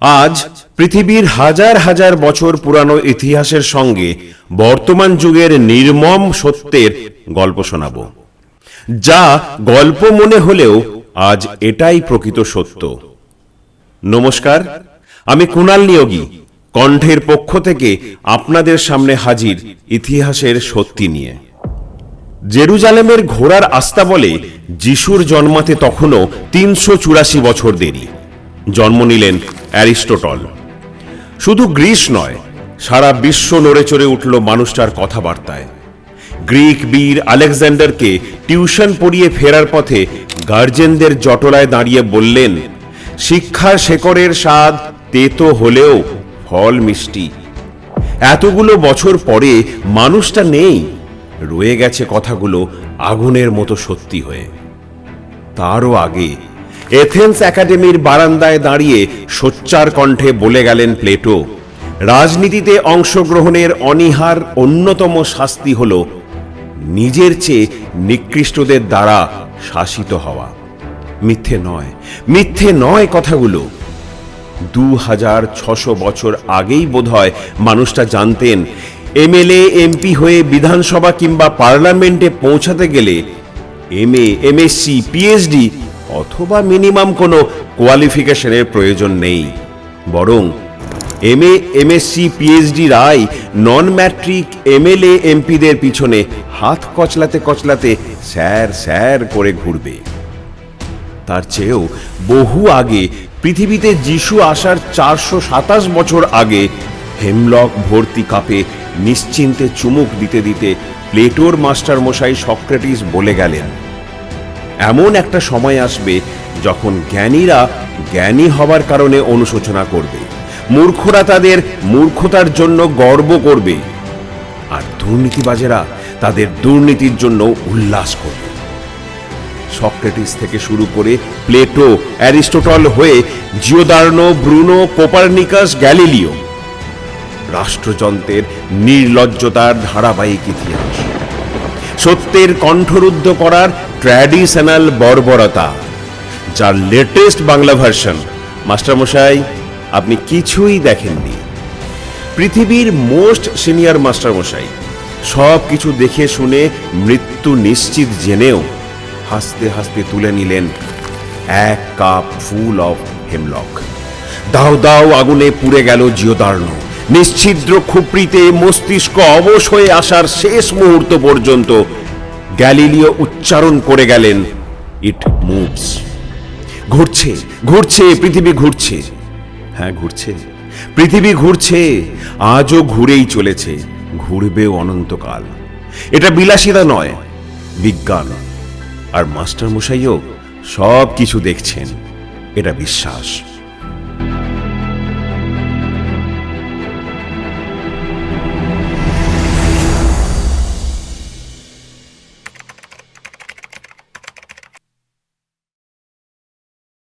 আজ পৃথিবীর হাজার হাজার বছর পুরানো ইতিহাসের সঙ্গে বর্তমান যুগের নির্মম সত্যের গল্প শোনাব, যা গল্প মনে হলেও আজ এটাই প্রকৃত সত্য। নমস্কার, আমি কুণাল নিয়োগী, কণ্ঠের পক্ষ থেকে আপনাদের সামনে হাজির ইতিহাসের সত্যি নিয়ে। জেরুজালেমের ঘোড়ার আস্তা বলে যিশুর জন্মাতে তখনও তিনশো চুরাশি বছর দেরি। জন্ম নিলেন অ্যারিস্টোটল। শুধু গ্রিস নয়, সারা বিশ্ব নড়ে চড়ে উঠল মানুষটার কথাবার্তায়। গ্রিক বীর আলেকজান্ডারকে টিউশন পড়িয়ে ফেরার পথে গার্জেনদের জটলায় দাঁড়িয়ে বললেন, শিক্ষার শেকড়ের স্বাদ তেতো হলেও ফল মিষ্টি। এতগুলো বছর পরে মানুষটা নেই। রয়ে গেছে কথাগুলো আগুনের মতো সত্যি হয়ে। তারও আগে এথেন্স একাডেমির বারান্দায় দাঁড়িয়ে সোচ্চার কণ্ঠে বলে গেলেন প্লেটো, রাজনীতিতে অংশগ্রহণের অনীহার অন্যতম শাস্তি হল নিজের চেয়ে নিকৃষ্টদের দ্বারা শাসিত হওয়া। মিথ্যে নয় মিথ্যে নয় কথাগুলো। দু হাজার ছশো বছর আগেই বোধহয় মানুষটা জানতেন, এমএলএ, এমপি হয়ে বিধানসভা কিংবা পার্লামেন্টে পৌঁছাতে গেলে এমএ, এমএসসি, পিএইচডি অথবা মিনিমাম কোনো কোয়ালিফিকেশনের প্রয়োজন নেই। বরং এম এমএসসি, পিএইচডি রায় নন ম্যাট্রিক এমএলএ, এমপিদের পিছনে হাত কচলাতে কচলাতে স্যার স্যার করে ঘুরবে। তার চেয়েও বহু আগে পৃথিবীতে যিশু আসার চারশো সাতাশ বছর আগে হেমলক ভর্তি কাপে নিশ্চিন্তে চুমুক দিতে দিতে প্লেটোর মাস্টার মশাই সক্রেটিস বলে গেলেন এমন একটা সময় আসবে যখন জ্ঞানীরা জ্ঞানী হবার কারণে অনুশোচনা করবে। মূর্খরা তাদের মূর্খতার জন্য গর্ব করবে। আর দুর্নীতিবাজেরা তাদের দুর্নীতির জন্য উল্লাস করবে। সক্রেটিস থেকে শুরু করে প্লেটো, অ্যারিস্টোটল হয়ে জিওদার্নো, ব্রুনো, কোপারনিকাস, গ্যালিলিও রাষ্ট্রযন্ত্রের নির্লজ্জতার ধারাবাহিক ইতিহাস। সত্যের কণ্ঠরুদ্ধ করার ট্র্যাডিশনাল বর্বরতা, যার লেটেস্ট বাংলা ভার্সন। মাস্টারমশাই, আপনি কিছুই দেখেননি। পৃথিবীর মোস্ট সিনিয়র মাস্টারমশাই, সব কিছু দেখে শুনে মৃত্যু নিশ্চিত জেনেও হাসতে হাসতে তুলে নিলেন এক কাপ ফুল অফ হেমলক। দাও দাও, আগুনে পুড়ে গেল জিওদার্ণ। নিশ্ছিদ্র খুপড়িতে মস্তিষ্ক অবশ হয়ে আসার শেষ মুহূর্ত পর্যন্ত গ্যালিলিও উচ্চারণ করে গেলেন ইট মুভস ঘুরছে ঘুরছে, পৃথিবী ঘুরছে। হ্যাঁ ঘুরছে। পৃথিবী ঘুরছে, আজও ঘুরেই চলেছে ঘুরবেও অনন্তকাল। এটা বিলাসিতা নয়, বিজ্ঞান। আর মাস্টার মশাইও সব কিছু দেখছেন, এটা বিশ্বাস।